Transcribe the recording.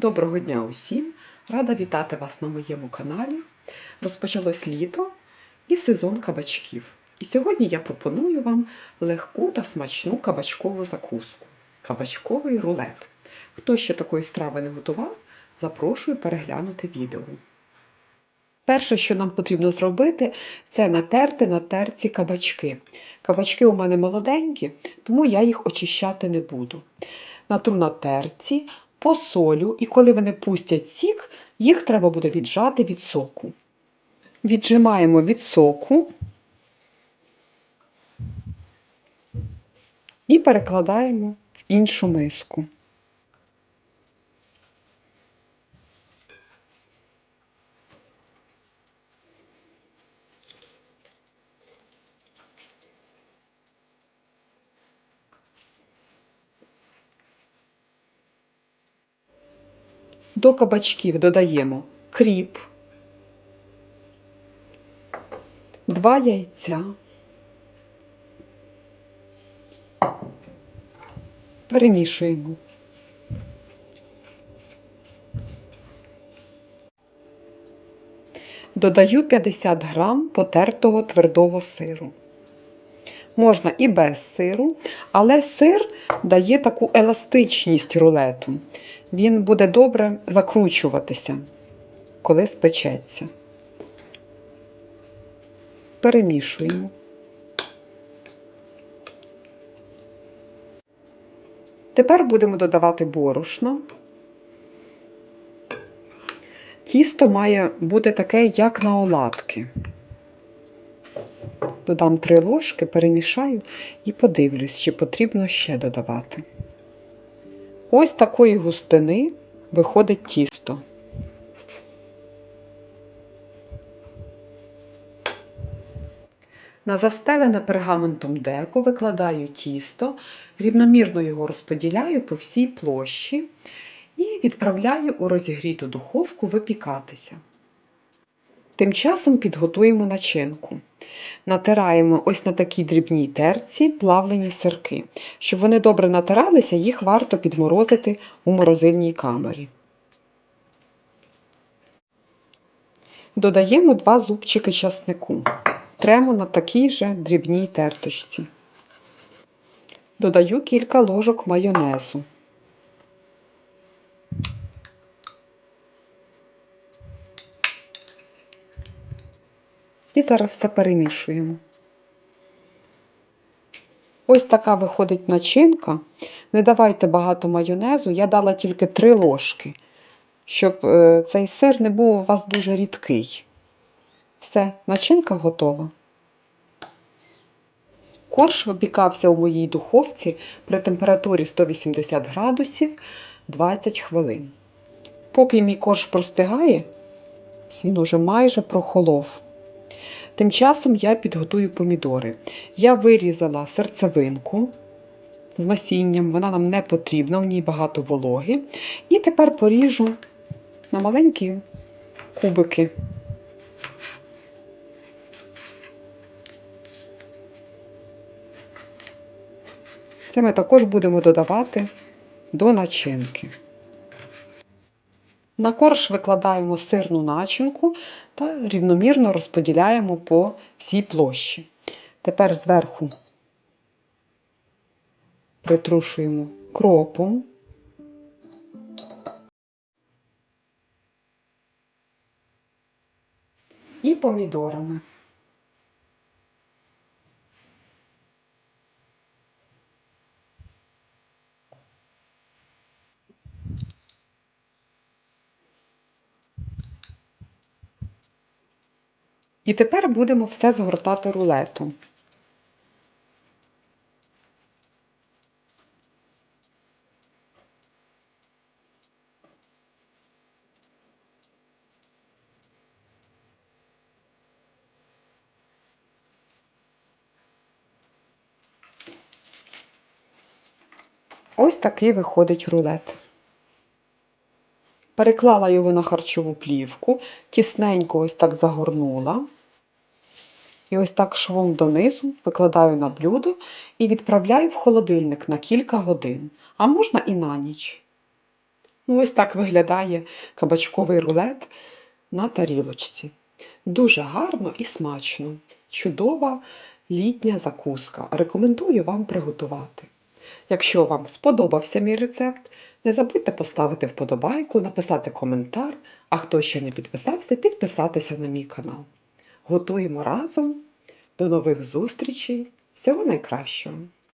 Доброго дня усім! Рада вітати вас на моєму каналі. Розпочалось літо і сезон кабачків. І сьогодні я пропоную вам легку та смачну кабачкову закуску кабачковий рулет. Хто ще такої страви не готував, запрошую переглянути відео. Перше, що нам потрібно зробити, це натерти на терці кабачки. Кабачки у мене молоденькі, тому я їх очищати не буду. Натру на терці, посолю, і коли вони пустять сік, їх треба буде віджати від соку. Віджимаємо від соку і перекладаємо в іншу миску. До кабачків додаємо кріп, два яйця, перемішуємо. Додаю 50 грам потертого твердого сиру. Можна і без сиру, але сир дає таку еластичність рулету. Він буде добре закручуватися, коли спечеться. Перемішуємо. Тепер будемо додавати борошно. Тісто має бути таке, як на оладки. Додам три ложки, перемішаю і подивлюсь, чи потрібно ще додавати. Ось такої густини виходить тісто. На застелене пергаментом деко викладаю тісто, рівномірно його розподіляю по всій площі і відправляю у розігріту духовку випікатися. Тим часом підготуємо начинку. Натираємо ось на такій дрібній терці плавлені сирки. Щоб вони добре натиралися, їх варто підморозити у морозильній камері. Додаємо два зубчики часнику. Тремо на такій же дрібній терточці. Додаю кілька ложок майонезу. І зараз все перемішуємо. Ось така виходить начинка. Не давайте багато майонезу, я дала тільки 3 ложки, щоб е, цей сир не був у вас дуже рідкий. Все, начинка готова. Корж випікався у моїй духовці при температурі 180 градусів 20 хвилин. Поки мій корж простигає, він уже майже прохолов. Тим часом я підготую помідори. Я вирізала серцевинку з насінням, вона нам не потрібна, в ній багато вологи. І тепер поріжу на маленькі кубики. Це ми також будемо додавати до начинки. На корж викладаємо сирну начинку та рівномірно розподіляємо по всій площі. Тепер зверху притрушуємо кропом. І помідорами. І тепер будемо все згортати рулетом. Ось такий виходить рулет. Переклала його на харчову плівку, тісненько ось так загорнула. І ось так швом донизу викладаю на блюдо і відправляю в холодильник на кілька годин, а можна і на ніч. Ну, ось так виглядає кабачковий рулет на тарілочці. Дуже гарно і смачно. Чудова літня закуска. Рекомендую вам приготувати. Якщо вам сподобався мій рецепт, не забудьте поставити вподобайку, написати коментар, а хто ще не підписався, підписатися на мій канал. Готуємо разом. До нових зустрічей. Всього найкращого!